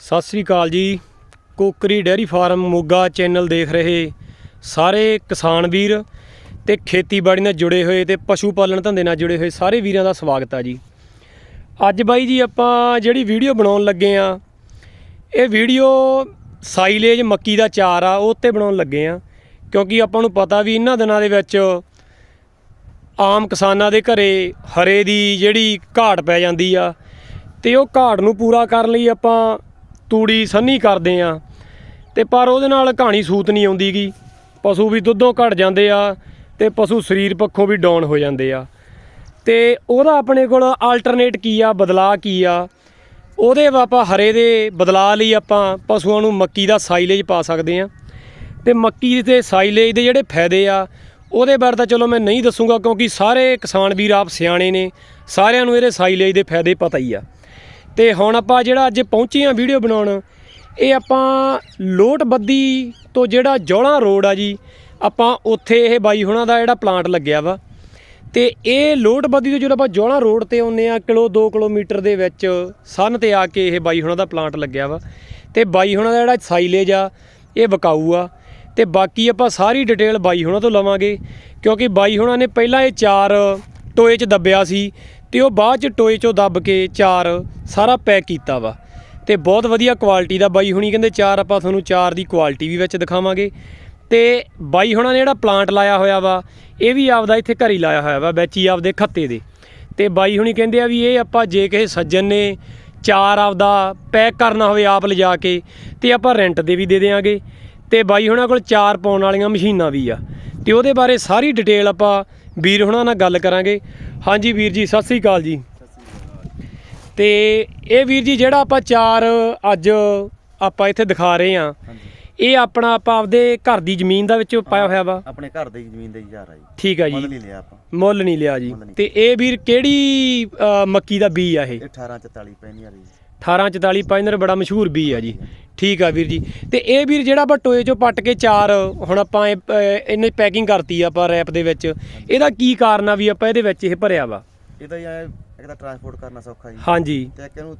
ਸਤਿ ਸ੍ਰੀ ਅਕਾਲ ਜੀ। Kokri dairy farm Moga channel ਦੇਖ ਰਹੇ ਸਾਰੇ ਕਿਸਾਨ ਵੀਰ ਤੇ ਖੇਤੀਬਾੜੀ ਨਾਲ ਜੁੜੇ ਹੋਏ ਤੇ ਪਸ਼ੂ ਪਾਲਣ ਧੰਦੇ ਨਾਲ ਜੁੜੇ ਹੋਏ ਸਾਰੇ ਵੀਰਾਂ ਦਾ ਸਵਾਗਤ ਆ ਜੀ। ਅੱਜ ਬਾਈ ਜੀ ਆਪਾਂ ਜਿਹੜੀ ਵੀਡੀਓ ਬਣਾਉਣ ਲੱਗੇ ਆ, ਇਹ ਵੀਡੀਓ ਸਾਈਲੇਜ ਮੱਕੀ ਦਾ ਚਾਰ ਆ ਉਹ ਉੱਤੇ ਬਣਾਉਣ ਲੱਗੇ ਆ, ਕਿਉਂਕਿ ਆਪਾਂ ਨੂੰ ਪਤਾ ਵੀ ਇਹਨਾਂ ਦਿਨਾਂ ਦੇ ਵਿੱਚ ਆਮ ਕਿਸਾਨਾਂ ਦੇ ਘਰੇ ਹਰੇ ਦੀ ਜਿਹੜੀ ਘਾਟ ਪੈ ਜਾਂਦੀ ਆ ਤੇ ਉਹ ਘਾਟ ਨੂੰ ਪੂਰਾ ਕਰਨ ਲਈ ਆਪਾਂ ਤੂੜੀ ਸੰਨੀ ਕਰਦੇ ਆ। ਤੇ ਪਰ ਉਹਦੇ ਨਾਲ ਕਹਾਣੀ ਸੂਤ ਨਹੀਂ ਆਉਂਦੀਗੀ ਪਸ਼ੂ ਵੀ ਦੁੱਧੋਂ ਘਟ ਜਾਂਦੇ ਆ ਤੇ ਪਸ਼ੂ ਸਰੀਰ ਪੱਖੋਂ ਵੀ ਡਾਊਨ ਹੋ ਜਾਂਦੇ ਆ। ਤੇ ਉਹਦਾ ਆਪਣੇ ਕੋਲ ਆਲਟਰਨੇਟ ਕੀ ਆ, ਬਦਲਾਅ ਕੀ ਆ? ਉਹਦੇ ਆਪਾਂ ਹਰੇ ਦੇ ਬਦਲਾਅ ਲਈ ਆਪਾਂ ਪਸ਼ੂਆਂ ਨੂੰ ਮੱਕੀ ਦਾ ਸਾਈਲੇਜ ਪਾ ਸਕਦੇ ਆ। ਤੇ ਮੱਕੀ ਤੇ ਸਾਈਲੇਜ ਦੇ ਜਿਹੜੇ ਫਾਇਦੇ ਆ, ਉਹਦੇ ਬਾਰੇ ਤਾਂ ਚਲੋ ਮੈਂ ਨਹੀਂ ਦੱਸੂਗਾ ਕਿਉਂਕਿ ਸਾਰੇ ਕਿਸਾਨ ਵੀਰ ਆਪ ਸਿਆਣੇ ਨੇ। ਸਾਰਿਆਂ ਨੂੰ ਇਹਦੇ ਸਾਈਲੇਜ ਦੇ ਫਾਇਦੇ ਪਤਾ ਹੀ ਆ। ਤੇ ਹੁਣ ਆਪਾਂ ਜਿਹੜਾ ਅੱਜ ਪਹੁੰਚੇ ਆ ਵੀਡੀਓ ਬਣਾਉਣ, ਇਹ ਆਪਾਂ ਲੋਟਬੱਦੀ ਤੋਂ ਜਿਹੜਾ ਜੌਲਾ ਰੋਡ ਆ ਜੀ, ਆਪਾਂ ਉੱਥੇ ਇਹ ਬਾਈ ਹੁਣਾਂ ਦਾ ਜਿਹੜਾ ਪਲਾਂਟ ਲੱਗਿਆ ਵਾ। ਤੇ ਇਹ ਲੋਟਬੱਦੀ ਤੋਂ ਜਦੋਂ ਆਪਾਂ ਜੌਲਾ ਰੋਡ ਤੇ ਆਉਂਦੇ ਆ ਕਿਲੋ 2 ਕਿਲੋਮੀਟਰ ਦੇ ਵਿੱਚ ਸਨ ਤੇ ਆ ਕੇ ਇਹ ਬਾਈ ਹੁਣਾਂ ਦਾ ਪਲਾਂਟ ਲੱਗਿਆ ਵਾ। ਤੇ ਬਾਈ ਹੁਣਾਂ ਦਾ ਜਿਹੜਾ ਸਾਈਲੇਜ ਆ, ਇਹ ਵਿਕਾਊ ਆ। ਤੇ ਬਾਕੀ ਆਪਾਂ ਸਾਰੀ ਡਿਟੇਲ ਬਾਈ ਹੁਣਾਂ ਤੋਂ ਲਵਾਂਗੇ, ਕਿਉਂਕਿ ਬਾਈ ਹੁਣਾਂ ਨੇ ਪਹਿਲਾਂ ਇਹ ਚਾਰ ਟੋਏ 'ਚ ਦੱਬਿਆ ਸੀ ਤੇ ਉਹ ਬਾਅਦ 'ਚ ਟੋਏ 'ਚੋਂ ਦੱਬ ਕੇ ਚਾਰ ਸਾਰਾ ਪੈਕ ਕੀਤਾ ਵਾ। ਤੇ ਬਹੁਤ ਵਧੀਆ ਕੁਆਲਿਟੀ ਦਾ ਬਾਈ ਹੁਣੀ ਕਹਿੰਦੇ ਚਾਰ ਆਪਾਂ ਤੁਹਾਨੂੰ ਚਾਰ ਦੀ ਕੁਆਲਿਟੀ ਵੀ ਵਿੱਚ ਦਿਖਾਵਾਂਗੇ। ਤੇ ਬਾਈ ਹੁਣਾਂ ਨੇ ਜਿਹੜਾ ਪਲਾਂਟ ਲਾਇਆ ਹੋਇਆ ਵਾ, ਇਹ ਵੀ ਆਪਦਾ ਇੱਥੇ ਘਰ ਹੀ ਲਾਇਆ ਹੋਇਆ ਵਾ, ਵਿੱਚ ਹੀ ਆਪਦੇ ਖੱਤੇ ਦੇ। ਤੇ ਬਾਈ ਹੁਣੀ ਕਹਿੰਦੇ ਆ ਵੀ ਇਹ ਆਪਾਂ ਜੇ ਕਿਸੇ ਸੱਜਣ ਨੇ ਚਾਰ ਆਪਦਾ ਪੈਕ ਕਰਨਾ ਹੋਵੇ ਆਪ ਲਿਜਾ ਕੇ, ਤੇ ਆਪਾਂ ਰੈਂਟ ਤੇ ਵੀ ਦੇ ਦੇਵਾਂਗੇ ਤੇ ਬਾਈ ਹੁਣਾਂ ਕੋਲ ਚਾਰ ਪਾਉਣ ਵਾਲੀਆਂ ਮਸ਼ੀਨਾਂ ਵੀ ਆ। ਤੇ ਉਹਦੇ ਬਾਰੇ ਸਾਰੀ ਡਿਟੇਲ ਆਪਾਂ ਵੀਰ ਹੁਣਾਂ ਨਾਲ ਗੱਲ ਕਰਾਂਗੇ। ਹਾਂਜੀ ਵੀਰ ਜੀ ਸਤਿ ਸ੍ਰੀ ਅਕਾਲ ਜੀ। ਤੇ ਇਹ ਵੀਰ ਜੀ ਜਿਹੜਾ ਆਪਾਂ ਚਾਰ ਅੱਜ ਆਪਾਂ ਇੱਥੇ ਦਿਖਾ ਰਹੇ ਆ ਇਹ ਆਪਣਾ ਆਪਾਂ ਆਪਦੇ ਘਰ ਦੀ ਜ਼ਮੀਨ ਦਾ ਵਿੱਚ ਪਾਇਆ ਹੋਇਆ ਵਾ? ਆਪਣੇ ਘਰ ਦੀ ਜ਼ਮੀਨ ਦੇ ਹੀ ਯਾਰ ਆ ਜੀ। ਠੀਕ ਆ ਮੁੱਲ ਜੀ ਨਹੀਂ ਲਿਆ ਆਪਾਂ। ਮੁੱਲ ਨਹੀਂ ਲਿਆ ਜੀ। ਮੁੱਲ। ਤੇ ਇਹ ਵੀਰ ਕਿਹੜੀ ਮੱਕੀ ਦਾ ਬੀ ਆ ਇਹ? ਇਹ 1844 ਪੈਣੀ ਆ ਜੀ। 1844 ਪਾਇਨਰ ਬੜਾ ਮਸ਼ਹੂਰ ਬੀ ਆ ਜੀ। ਠੀਕ ਆ ਵੀਰ ਜੀ। ਤੇ ਇਹ ਵੀਰ ਜਿਹੜਾ ਆਪਾਂ ਟੋਏ ਚੋਂ ਪੱਟ ਕੇ ਚਾਰ ਹੁਣ ਆਪਾਂ ਇਹਨੇ ਪੈਕਿੰਗ ਕਰਤੀ ਆ ਆਪਾਂ ਰੈਪ ਦੇ ਵਿੱਚ। ਇਹਦਾ ਕੀ ਕਾਰਨ ਆ ਵੀ ਆਪਾਂ ਇਹਦੇ ਵਿੱਚ ਇਹ ਭਰਿਆ ਵਾ? ਇਹਦਾ ਐ ਇੱਕ ਤਾਂ ਟਰਾਂਸਪੋਰਟ ਕਰਨਾ ਸੌਖਾ ਜੀ। ਹਾਂਜੀ। ਤੇ ਇੱਕ ਇਹਨੂੰ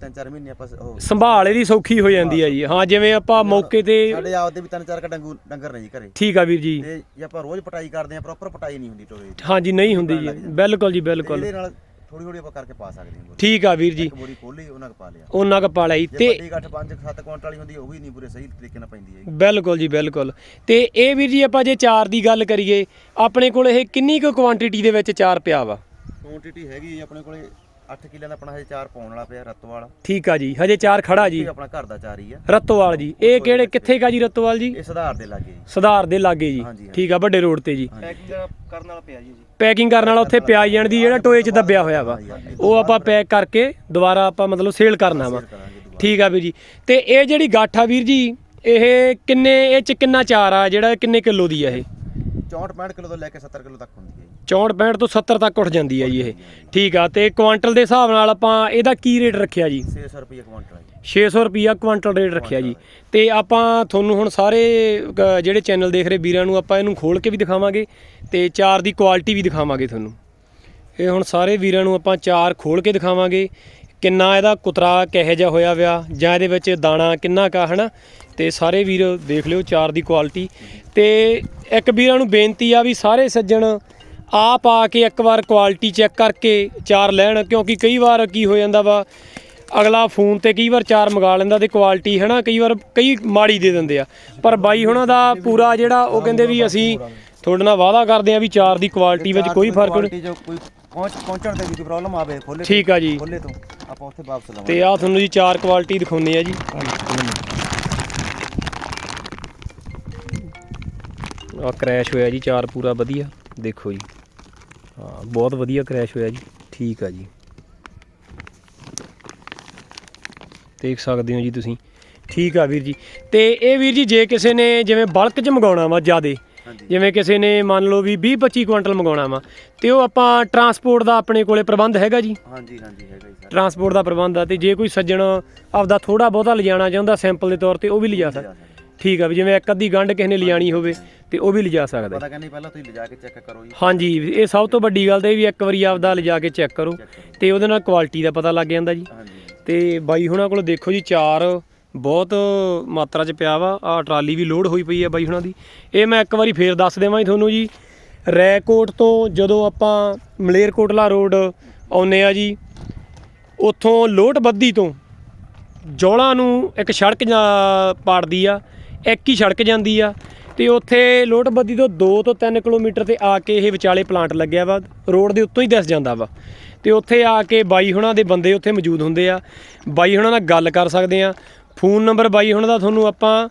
ਤਿੰਨ ਚਾਰ ਮਹੀਨੇ ਆਪਾਂ ਸੰਭਾਲ ਇਹਦੀ ਸੌਖੀ ਹੋ ਜਾਂਦੀ ਆ ਜੀ। ਹਾਂ ਜਿਵੇਂ ਆਪਾਂ ਮੌਕੇ ਤੇ ਸਾਡੇ ਆਪਦੇ ਵੀ ਤਿੰਨ ਚਾਰ ਕ ਡੰਗੂ ਡੰਗਰ ਨੇ ਜੀ ਘਰੇ। ਠੀਕ ਆ ਵੀਰ ਜੀ। ਤੇ ਜੇ ਆਪਾਂ ਰੋਜ਼ ਪਟਾਈ ਕਰਦੇ ਆ ਪ੍ਰੋਪਰ ਪਟਾਈ ਨਹੀਂ ਹੁੰਦੀ ਟੋਏ ਦੀ। ਹਾਂਜੀ ਨਹੀਂ ਹੁੰਦੀ ਜੀ। ਬਿਲਕੁਲ ਜੀ ਬਿਲਕੁਲ। ਇਹਦੇ ਨਾਲ ਥੋੜੀ ਥੋੜੀ ਆਪਾਂ ਕਰਕੇ ਪਾ ਸਕਦੇ ਹਾਂ ਬੋਰੀ। ਠੀਕ ਆ ਵੀਰ ਜੀ। ਇੱਕ ਬੋਰੀ ਖੋਲੀ ਉਹਨਾਂ ਕ ਪਾ ਲਿਆ। ਉਹਨਾਂ ਕ ਪਾ ਲਈ ਜੇ। ਤੇ ਵੱਡੀ ਗੱਠ 5 7 ਕੁਇੰਟਲ ਵਾਲੀ ਹੁੰਦੀ ਉਹ ਵੀ ਨਹੀਂ ਪੂਰੇ ਸਹੀ ਤਰੀਕੇ ਨਾਲ ਪੈਂਦੀ ਹੈ ਬਿਲਕੁਲ ਜੀ ਬਿਲਕੁਲ। ਤੇ ਇਹ ਵੀਰ ਜੀ ਆਪਾਂ ਜੇ ਚਾਰ ਦੀ ਗੱਲ ਕਰੀਏ ਆਪਣੇ ਕੋਲ ਇਹ ਕਿੰਨੀ ਕੁ ਕੁਆਂਟੀਟੀ ਦੇ ਵਿੱਚ ਚਾਰ ਪਿਆ ਵਾ? ਕੁਆਂਟੀਟੀ ਹੈਗੀ ਜੀ ਆਪਣੇ ਕੋਲੇ 8 ਕਿੱਲਿਆਂ ਦਾ ਆਪਣਾ ਹਜੇ ਚਾਰ ਪਾਉਣ ਵਾਲਾ ਪਿਆ ਰੱਤਵਾਲ। ਠੀਕ ਆ ਜੀ ਹਜੇ ਚਾਰ ਖੜਾ ਜੀ। ਇਹ ਆਪਣਾ ਘਰ ਦਾ ਚਾਰ ਹੀ ਆ। ਰਤੋਵਾਲ ਜੀ ਇਹ ਕਿਹੜੇ ਕਿੱਥੇ ਕਾ ਜੀ ਰਤੋਵਾਲ ਜੀ? ਇਹ ਸੁਧਾਰ ਦੇ ਲਾਗੇ। ਜੀ ਸੁਧਾਰ ਦੇ ਲਾਗੇ ਜੀ। ਹਾਂਜੀ, ਹਾਂਜੀ। ਠੀਕ ਆ ਵੱਡੇ ਰੋਡ ਤੇ ਜੀ। ਪੈਕਿੰਗ ਕਰਨ ਵਾਲਾ ਪਿਆ ਜੀ ਪੈਕਿੰਗ ਕਰਨ ਵਾਲਾ ਉੱਥੇ ਪਿਆ ਜਾਣ ਦੀ ਜਿਹੜਾ ਟੋਏ 'ਚ ਦੱਬਿਆ ਹੋਇਆ ਵਾ। ਉਹ ਆਪਾਂ ਪੈਕ ਕਰਕੇ ਦੁਬਾਰਾ ਆਪਾਂ ਮਤਲਬ ਸੇਲ ਕਰਨਾ ਵਾ। ਠੀਕ ਆ ਵੀਰ ਜੀ। ਤੇ ਇਹ ਜਿਹੜੀ ਗਾਠ ਵੀਰ ਜੀ ਇਹ ਕਿੰਨੇ ਇਹ 'ਚ ਕਿੰਨਾ ਚਾਰ ਆ? ਜਿਹੜਾ ਕਿੰਨੇ ਕਿਲੋ ਦੀ ਆ ਇਹ? 64 65 ਕਿਲੋ ਤੋਂ ਲੈ ਕੇ 70 ਕਿਲੋ ਤੱਕ ਹੁੰਦੀ ਹੈ। 64 65 ਤੋਂ 70 ਤੱਕ ਉੱਠ ਜਾਂਦੀ ਆ ਜੀ ਇਹ। ਠੀਕ ਆ ਤੇ ਕੁਆਂਟਲ ਦੇ ਹਿਸਾਬ ਨਾਲ ਆਪਾਂ ਇਹਦਾ ਕੀ ਰੇਟ ਰੱਖਿਆ ਜੀ? 600 ਰੁਪਏ ਕੁਇੰਟਲ ਹੈ ਜੀ। 600 ਰੁਪਿਆ ਕੁਆਂਟਲ ਰੇਟ ਰੱਖਿਆ ਜੀ। ਤੇ ਆਪਾਂ ਤੁਹਾਨੂੰ ਹੁਣ ਸਾਰੇ ਅ, ਜਿਹੜੇ ਚੈਨਲ ਦੇਖ ਰਹੇ ਵੀਰਾਂ ਨੂੰ ਆਪਾਂ ਇਹਨੂੰ ਖੋਲ ਕੇ ਵੀ ਦਿਖਾਵਾਂਗੇ ਤੇ ਚਾਰ ਦੀ ਕੁਆਲਿਟੀ ਵੀ ਦਿਖਾਵਾਂਗੇ ਤੁਹਾਨੂੰ। ਇਹ ਹੁਣ ਸਾਰੇ ਵੀਰਾਂ ਨੂੰ ਆਪਾਂ ਚਾਰ ਖੋਲ ਕੇ ਦਿਖਾਵਾਂਗੇ। ਕਿੰਨਾ ਇਹਦਾ ਕੁਤਰਾ ਕਿਹੋ ਜਿਹਾ ਹੋਇਆ ਵਿਆ ਜਾਂ ਇਹਦੇ ਵਿੱਚ ਦਾਣਾ ਕਿੰਨਾ ਕਾ ਹਨਾ? ਤੇ ਸਾਰੇ ਵੀਰ ਦੇਖ ਲਿਓ ਚਾਰ ਦੀ ਕੁਆਲਿਟੀ ਤੇ ਇੱਕ ਵੀਰਾਂ ਨੂੰ ਬੇਨਤੀ ਆ ਵੀ ਸਾਰੇ ਸੱਜਣ ਆਪ ਆ ਕੇ ਇੱਕ ਵਾਰ ਕੁਆਲਿਟੀ ਚੈੱਕ ਕਰਕੇ ਚਾਰ ਲੈਣ ਕਿਉਂਕਿ ਕਈ ਵਾਰ ਕੀ ਹੋ ਜਾਂਦਾ ਵਾ ਅਗਲਾ ਫੋਨ ਤੇ ਕਈ ਵਾਰ ਚਾਰ ਮੰਗਾ ਲੈਂਦਾ ਤੇ ਕੁਆਲਿਟੀ ਹੈ ਨਾ ਕਈ ਵਾਰ ਕਈ ਮਾੜੀ ਦੇ ਦਿੰਦੇ ਆ। ਪਰ ਬਾਈ ਹੁਣਾਂ ਦਾ ਪੂਰਾ ਜਿਹੜਾ ਉਹ ਕਹਿੰਦੇ ਵੀ ਅਸੀਂ ਤੁਹਾਡੇ ਨਾਲ ਵਾਅਦਾ ਕਰਦੇ ਆ ਵੀ ਚਾਰ ਦੀ ਕੁਆਲਿਟੀ ਵਿੱਚ ਕੋਈ ਫ਼ਰਕ ਨਹੀਂ। ਕੁਆਲਿਟੀ ਜੋ ਕੋਈ ਪਹੁੰਚ ਪਹੁੰਚਣ ਦੇ ਵਿੱਚ ਪ੍ਰੋਬਲਮ ਆਵੇ ਖੋਲੇ ਠੀਕ ਆ ਜੀ। ਖੋਲੇ ਤੋਂ ਆਪਾਂ ਉੱਥੇ ਵਾਪਸ ਲਵਾਂਗੇ। ਤੇ ਆ ਤੁਹਾਨੂੰ ਜੀ ਚਾਰ ਕੁਆਲਿਟੀ ਦਿਖਾਉਂਦੇ ਆ ਜੀ। ਆ ਕ੍ਰੈਸ਼ ਹੋਇਆ ਜੀ ਚਾਰ ਪੂਰਾ ਵਧੀਆ ਦੇਖੋ ਜੀ। ਹਾਂ ਬਹੁਤ ਵਧੀਆ ਕ੍ਰੈਸ਼ ਹੋਇਆ ਜੀ। ਠੀਕ ਆ ਜੀ। ਦੇਖ ਸਕਦੇ ਹੋ ਜੀ ਤੁਸੀਂ। ਠੀਕ ਆ ਵੀਰ ਜੀ। ਤੇ ਇਹ ਵੀਰ ਜੀ ਜੇ ਕਿਸੇ ਨੇ ਜਿਵੇਂ ਬਲਕ ਚ ਮੰਗਾਉਣਾ ਵਾ ਜਿਆਦੇ ਜਿਵੇਂ ਕਿਸੇ ਨੇ ਮੰਨ ਲਓ ਵੀ 20 25 ਕੁਇੰਟਲ ਮੰਗਾਉਣਾ ਵਾ ਤੇ ਉਹ ਆਪਾਂ ਟਰਾਂਸਪੋਰਟ ਦਾ ਆਪਣੇ ਕੋਲੇ ਪ੍ਰਬੰਧ ਹੈਗਾ ਜੀ? ਹਾਂਜੀ ਹਾਂਜੀ ਹੈਗਾ ਜੀ ਟਰਾਂਸਪੋਰਟ ਦਾ ਪ੍ਰਬੰਧ ਆ ਤੇ ਜੇ ਕੋਈ ਸੱਜਣ ਆਪਦਾ ਥੋੜਾ ਬਹੁਤਾ ਲਿਜਾਣਾ ਚਾਹੁੰਦਾ ਸੈਂਪਲ ਦੇ ਤੌਰ ਤੇ ਉਹ ਵੀ ਲਿਜਾ ਸਕਦਾ। ਠੀਕ ਆ ਵੀ ਜਿਵੇਂ ਇੱਕ ਅੱਧੀ ਗੰਢ ਕਿਸੇ ਨੇ ਲਿਜਾਣੀ ਹੋਵੇ ਤੇ ਉਹ ਵੀ ਲਿਜਾ ਸਕਦਾ। ਪਤਾ ਕਹਿੰਦੇ ਪਹਿਲਾਂ ਤੁਸੀਂ ਲਿਜਾ ਕੇ ਚੈੱਕ ਕਰੋ ਜੀ। ਹਾਂਜੀ ਇਹ ਸਭ ਤੋਂ ਵੱਡੀ ਗੱਲ ਤੇ ਇਹ ਵੀ ਇੱਕ ਵਾਰੀ ਆਪਦਾ ਲਿਜਾ ਕੇ ਚੈੱਕ ਕਰੋ ਤੇ ਉਹਦੇ ਨਾਲ ਕੁਆਲਿਟੀ ਦਾ ਪਤਾ ਲੱਗ ਜਾਂਦਾ ਜੀ। ਹਾਂਜੀ। ਤੇ ਬਾਈ ਹੁਣਾਂ ਕੋਲ ਦੇਖੋ ਜੀ ਚਾਰ ਬਹੁਤ ਮਾਤਰਾ 'ਚ ਪਿਆ ਵਾ ਆ ਟਰਾਲੀ ਵੀ ਲੋਡ ਹੋਈ ਪਈ ਹੈ ਬਾਈ ਹੁਣਾਂ ਦੀ। ਇਹ ਮੈਂ ਇੱਕ ਵਾਰੀ ਫੇਰ ਦੱਸ ਦੇਵਾਂ ਜੀ ਤੁਹਾਨੂੰ ਜੀ ਰੈਕੋਟ ਤੋਂ ਜਦੋਂ ਆਪਾਂ ਮਲੇਰਕੋਟਲਾ ਰੋਡ ਆਉਨੇ ਆ ਜੀ ਉੱਥੋਂ ਲੋਟ ਬੱਦੀ ਤੋਂ ਜੋਲਾਂ ਨੂੰ ਇੱਕ ਸੜਕ ਜਾ- ਪਾੜਦੀ ਆ ਇੱਕ ਹੀ ਸੜਕ ਜਾਂਦੀ ਆ ਤੇ ਉੱਥੇ ਲੋਟਬੱਦੀ ਤੋਂ 2 ਤੋਂ 3 ਕਿਲੋਮੀਟਰ ਤੇ ਆ ਕੇ ਇਹ ਵਿਚਾਲੇ ਪਲਾਂਟ ਲੱਗਿਆ ਵਾ, ਰੋਡ ਦੇ ਉੱਤੋਂ ਹੀ ਦਿਸ ਜਾਂਦਾ ਵਾ। ਤੇ ਉੱਥੇ ਆ ਕੇ ਬਾਈ ਹੁਣਾਂ ਦੇ ਬੰਦੇ ਉੱਥੇ ਮੌਜੂਦ ਹੁੰਦੇ ਆ। ਬਾਈ ਹੁਣਾਂ ਨਾਲ ਗੱਲ ਕਰ ਸਕਦੇ ਆ। ਫੋਨ ਨੰਬਰ ਬਾਈ ਹੁਣਾਂ ਦਾ ਤੁਹਾਨੂੰ ਆਪਾਂ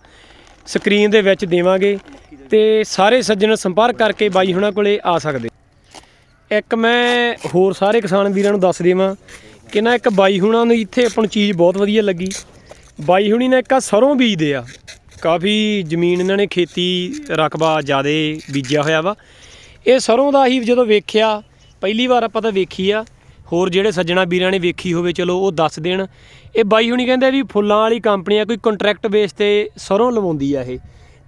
ਸਕਰੀਨ ਦੇ ਵਿੱਚ ਦੇਵਾਂਗੇ ਤੇ ਸਾਰੇ ਸੱਜਣ ਸੰਪਰਕ ਕਰਕੇ ਬਾਈ ਹੁਣਾਂ ਕੋਲੇ ਆ ਸਕਦੇ। ਇੱਕ ਮੈਂ ਹੋਰ ਸਾਰੇ ਕਿਸਾਨ ਵੀਰਾਂ ਨੂੰ ਦੱਸ ਦੇਵਾਂ ਕਿ ਨਾ ਇੱਕ ਬਾਈ ਹੁਣਾਂ ਨੂੰ ਇੱਥੇ ਆਪਾਂ ਨੂੰ ਚੀਜ਼ ਬਹੁਤ ਵਧੀਆ ਲੱਗੀ। ਬਾਈ ਹੁਣੀ ਨੇ ਇੱਕ ਆਹ ਸਰੋਂ ਬੀਜਦੇ ਆ। ਕਾਫੀ ਜ਼ਮੀਨ ਇਹਨਾਂ ਨੇ ਖੇਤੀ ਰਕਬਾ ਜ਼ਿਆਦੇ ਬੀਜਿਆ ਹੋਇਆ ਵਾ। ਇਹ ਸਰੋਂ ਦਾ ਹੀ ਜਦੋਂ ਵੇਖਿਆ, ਪਹਿਲੀ ਵਾਰ ਆਪਾਂ ਤਾਂ ਵੇਖੀ ਆ। ਹੋਰ ਜਿਹੜੇ ਸੱਜਣਾ ਵੀਰਾਂ ਨੇ ਵੇਖੀ ਹੋਵੇ, ਚਲੋ ਉਹ ਦੱਸ ਦੇਣ। ਇਹ ਬਾਈ ਹੁਣੀ ਕਹਿੰਦੇ ਵੀ ਫੁੱਲਾਂ ਵਾਲੀ ਕੰਪਨੀ ਆ, ਕੋਈ ਕੰਟਰੈਕਟ ਬੇਸ ਤੇ ਸਰੋਂ ਲਵਾਉਂਦੀ ਆ ਇਹ।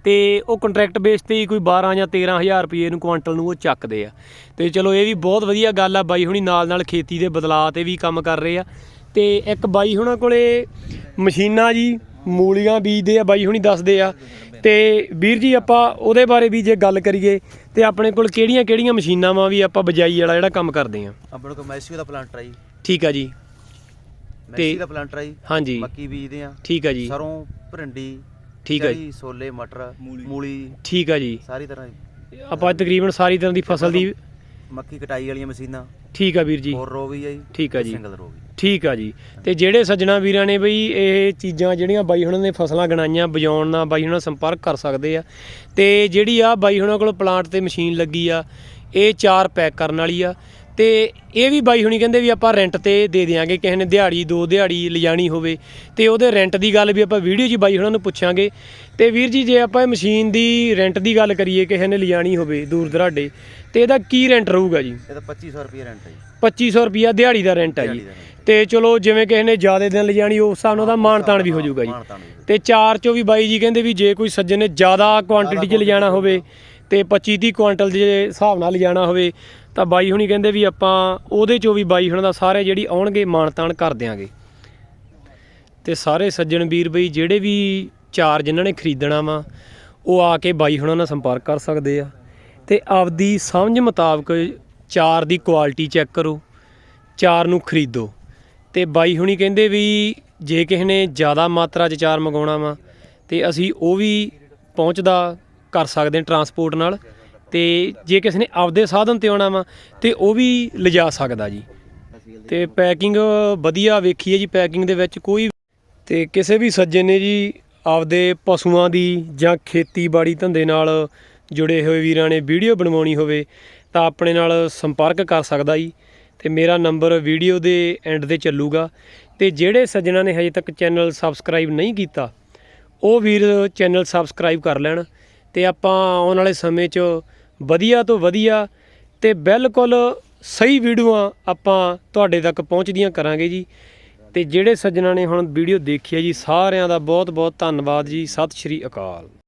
ਤੇ ਉਹ ਕੰਟਰੈਕਟ ਬੇਸ ਤੇ ਹੀ ਕੋਈ 12 ਜਾਂ 13000 ਰੁਪਏ ਨੂੰ ਕੁਆਂਟਲ ਨੂੰ ਉਹ ਚੱਕਦੇ ਆ। ਤੇ ਚਲੋ ਇਹ ਵੀ ਬਹੁਤ ਵਧੀਆ ਗੱਲ ਆ, ਬਾਈ ਹੁਣੀ ਨਾਲ ਨਾਲ ਖੇਤੀ ਦੇ ਬਦਲਾਅ ਤੇ ਵੀ ਕੰਮ ਕਰ ਰਹੇ ਆ। ਤੇ ਇੱਕ ਬਾਈ ਹੁਣਾਂ ਕੋਲੇ ਮਸ਼ੀਨਾਂ ਜੀ ਮੂਲੀਆਂ ਬੀਜਦੇ ਆ ਬਾਈ ਹੁਣੀ ਦੱਸਦੇ ਆ। ਤੇ ਵੀਰ ਜੀ ਆਪਾਂ ਉਹਦੇ ਬਾਰੇ ਵੀ ਜੇ ਗੱਲ ਕਰੀਏ ਤੇ ਆਪਣੇ ਕੋਲ ਕਿਹੜੀਆਂ ਕਿਹੜੀਆਂ ਮਸ਼ੀਨਾਂ ਵਾ ਵੀ ਆਪਾਂ ਬਜਾਈ ਵਾਲਾ ਜਿਹੜਾ ਕੰਮ ਕਰਦੇ ਆ? ਆਪਣੇ ਕੋਲ ਮੈਸੀ ਦਾ ਪਲਾਂਟਰ ਆ ਜੀ। ਠੀਕ ਆ ਜੀ ਮੈਸੀ ਦਾ ਪਲਾਂਟਰ ਆ ਜੀ ਹਾਂਜੀ। ਮੱਕੀ ਬੀਜਦੇ ਆ। ਠੀਕ ਆ ਜੀ। ਸਰੋਂ ਭਿੰਡੀ ਠੀਕ ਆ ਜੀ। ਛੋਲੇ ਮਟਰ ਮੂਲੀ। ਠੀਕ ਆ ਜੀ। ਸਾਰੀ ਤਰ੍ਹਾਂ ਦੀ। ਆਪਾਂ ਤਕਰੀਬਨ ਸਾਰੀ ਤਰ੍ਹਾਂ ਦੀ ਫਸਲ ਦੀ ਮੱਕੀ ਕਟਾਈ ਵਾਲੀਆਂ ਮਸ਼ੀਨਾਂ। ਠੀਕ ਆ ਵੀਰ ਜੀ। ਹੋਰ ਰੋ ਵੀ ਆ ਜੀ। ਠੀਕ ਆ ਜੀ। ਸਿੰਗਲ ਰੋ ਵੀ। ਠੀਕ ਆ ਜੀ। ਤੇ ਜਿਹੜੇ ਸੱਜਣਾ ਵੀਰਾਂ ਨੇ ਬਈ ਇਹ ਚੀਜ਼ਾਂ ਜਿਹੜੀਆਂ ਬਾਈ ਹੁਣਾਂ ਨੇ ਫਸਲਾਂ ਗਣਾਈਆਂ ਬਜਾਉਣ ਨਾਲ ਬਾਈ ਹੁਣਾਂ ਸੰਪਰਕ ਕਰ ਸਕਦੇ ਆ। ਤੇ ਜਿਹੜੀ ਆ ਬਾਈ ਹੁਣਾਂ ਕੋਲ ਪਲਾਂਟ ਤੇ ਮਸ਼ੀਨ ਲੱਗੀ ਆ ਇਹ ਚਾਰ ਪੈਕ ਕਰਨ ਵਾਲੀ ਆ। ਤੇ ਇਹ ਵੀ ਬਾਈ ਹੁਣੀ ਕਹਿੰਦੇ ਵੀ ਆਪਾਂ ਰੈਂਟ ਤੇ ਦੇ ਦਿਆਂਗੇ ਕਿਸੇ ਨੇ ਦਿਹਾੜੀ ਦੋ ਦਿਹਾੜੀ ਲਿਜਾਣੀ ਹੋਵੇ। ਤੇ ਉਹਦੇ ਰੈਂਟ ਦੀ ਗੱਲ ਵੀ ਆਪਾਂ ਵੀਡੀਓ 'ਚ ਬਾਈ ਹੁਣਾਂ ਨੂੰ ਪੁੱਛਾਂਗੇ। ਤੇ ਵੀਰ ਜੀ ਜੇ ਆਪਾਂ ਇਹ ਮਸ਼ੀਨ ਦੀ ਰੈਂਟ ਦੀ ਗੱਲ ਕਰੀਏ ਕਿਸੇ ਨੇ ਲਿਜਾਣੀ ਹੋਵੇ ਦੂਰ ਦਰਾਡੇ ਤੇ ਇਹਦਾ ਕੀ ਰੈਂਟ ਰਹੂਗਾ ਜੀ? ਇਹ ਤਾਂ 2500 ਰੁਪਏ ਰੈਂਟ ਹੈ ਜੀ। 2500 ਰੁਪਿਆ ਦਿਹਾੜੀ ਦਾ ਰੈਂਟ ਹੈ ਜੀ। ਤੇ ਚਲੋ ਜਿਵੇਂ ਕਿਸੇ ਨੇ ਜ਼ਿਆਦਾ ਦਿਨ ਲਿਜਾਣੀ ਉਸ ਹਿਸਾਬ ਨਾਲ ਉਹਦਾ ਮਾਣ ਤਾਣ ਵੀ ਹੋ ਜਾਊਗਾ ਜੀ। ਤੇ ਚਾਰ ਚੋਂ ਵੀ ਬਾਈ ਜੀ ਕਹਿੰਦੇ ਵੀ ਜੇ ਕੋਈ ਸੱਜਣ ਨੇ ਜ਼ਿਆਦਾ ਕੁਆਂਟੀਟੀ 'ਚ ਲਿਜਾਣਾ ਹੋਵੇ ਤੇ 25 30 ਕੁਆਂਟਲ ਦੇ ਹਿਸਾਬ ਨਾਲ ਲਿਜਾਣਾ ਹੋਵੇ ਤਾਂ ਬਾਈ ਹੁਣੀ ਕਹਿੰਦੇ ਵੀ ਆਪਾਂ ਉਹਦੇ ਚੋਂ ਵੀ ਬਾਈ ਹੁਣਾਂ ਦਾ ਸਾਰੇ ਜਿਹੜੀ ਆਉਣਗੇ ਮਾਣ ਤਾਣ ਕਰ ਦਿਆਂਗੇ। ਤੇ ਸਾਰੇ ਸੱਜਣ ਵੀਰ ਬਈ ਜਿਹੜੇ ਵੀ ਚਾਰ ਜਿਨ੍ਹਾਂ ਨੇ ਖਰੀਦਣਾ ਵਾ ਉਹ ਆ ਕੇ ਬਾਈ ਹੁਣਾਂ ਨਾਲ ਸੰਪਰਕ ਕਰ ਸਕਦੇ ਆ। ਤੇ ਆਪਦੀ ਸਮਝ ਮੁਤਾਬਕ ਚਾਰ ਦੀ ਕੁਆਲਿਟੀ ਚੈੱਕ ਕਰੋ ਚਾਰ ਨੂੰ ਖਰੀਦੋ। ਤੇ ਬਾਈ ਹੁਣੀ ਕਹਿੰਦੇ ਵੀ ਜੇ ਕਿਸੇ ਨੇ ਜ਼ਿਆਦਾ ਮਾਤਰਾ 'ਚ ਚਾਰ ਮੰਗਾਉਣਾ ਵਾ, ਤੇ ਅਸੀਂ ਉਹ ਵੀ ਪਹੁੰਚਦਾ ਕਰ ਸਕਦੇ ਹਾਂ ਟਰਾਂਸਪੋਰਟ ਨਾਲ। ਤੇ ਜੇ ਕਿਸੇ ਨੇ ਆਪਦੇ ਸਾਧਨ ਤੇ ਆਉਣਾ ਵਾ, ਤੇ ਉਹ ਵੀ ਲਿਜਾ ਸਕਦਾ ਜੀ। ਤੇ ਪੈਕਿੰਗ ਵਧੀਆ ਵੇਖੀ ਹੈ ਜੀ ਪੈਕਿੰਗ ਦੇ ਵਿੱਚ ਕੋਈ ਤੇ ਕਿਸੇ ਵੀ ਸੱਜੇ ਨੇ ਜੀ ਆਪਦੇ ਪਸ਼ੂਆਂ ਦੀ ਜਾਂ ਖੇਤੀਬਾੜੀ ਧੰਦੇ ਨਾਲ ਜੁੜੇ ਹੋਏ ਵੀਰਾਂ ਨੇ ਵੀਡੀਓ ਬਣਵਾਉਣੀ ਹੋਵੇ, ਤਾਂ ਆਪਣੇ ਨਾਲ ਸੰਪਰਕ ਕਰ ਸਕਦਾ ਜੀ। ਤੇ ਮੇਰਾ ਨੰਬਰ ਵੀਡੀਓ ਦੇ ਐਂਡ ਤੇ ਚੱਲੂਗਾ। ਤੇ ਜਿਹੜੇ ਸੱਜਣਾ ਨੇ ਹਜੇ ਤੱਕ ਚੈਨਲ ਸਬਸਕ੍ਰਾਈਬ ਨਹੀਂ ਕੀਤਾ, ਉਹ ਵੀਰ ਚੈਨਲ ਸਬਸਕ੍ਰਾਈਬ ਕਰ ਲੈਣ ਤੇ ਆਪਾਂ ਆਉਣ ਵਾਲੇ ਸਮੇਂ 'ਚ ਵਧੀਆ ਤੋਂ ਵਧੀਆ ਤੇ ਬਿਲਕੁਲ ਸਹੀ ਵੀਡੀਓਆਂ ਆਪਾਂ ਤੁਹਾਡੇ ਤੱਕ ਪਹੁੰਚਦੀਆਂ ਕਰਾਂਗੇ ਜੀ। ਤੇ ਜਿਹੜੇ ਸੱਜਣਾ ਨੇ ਹੁਣ ਵੀਡੀਓ ਦੇਖੀ ਹੈ ਜੀ, ਸਾਰਿਆਂ ਦਾ ਬਹੁਤ ਬਹੁਤ ਧੰਨਵਾਦ ਜੀ। ਸਤਿ ਸ਼੍ਰੀ ਅਕਾਲ।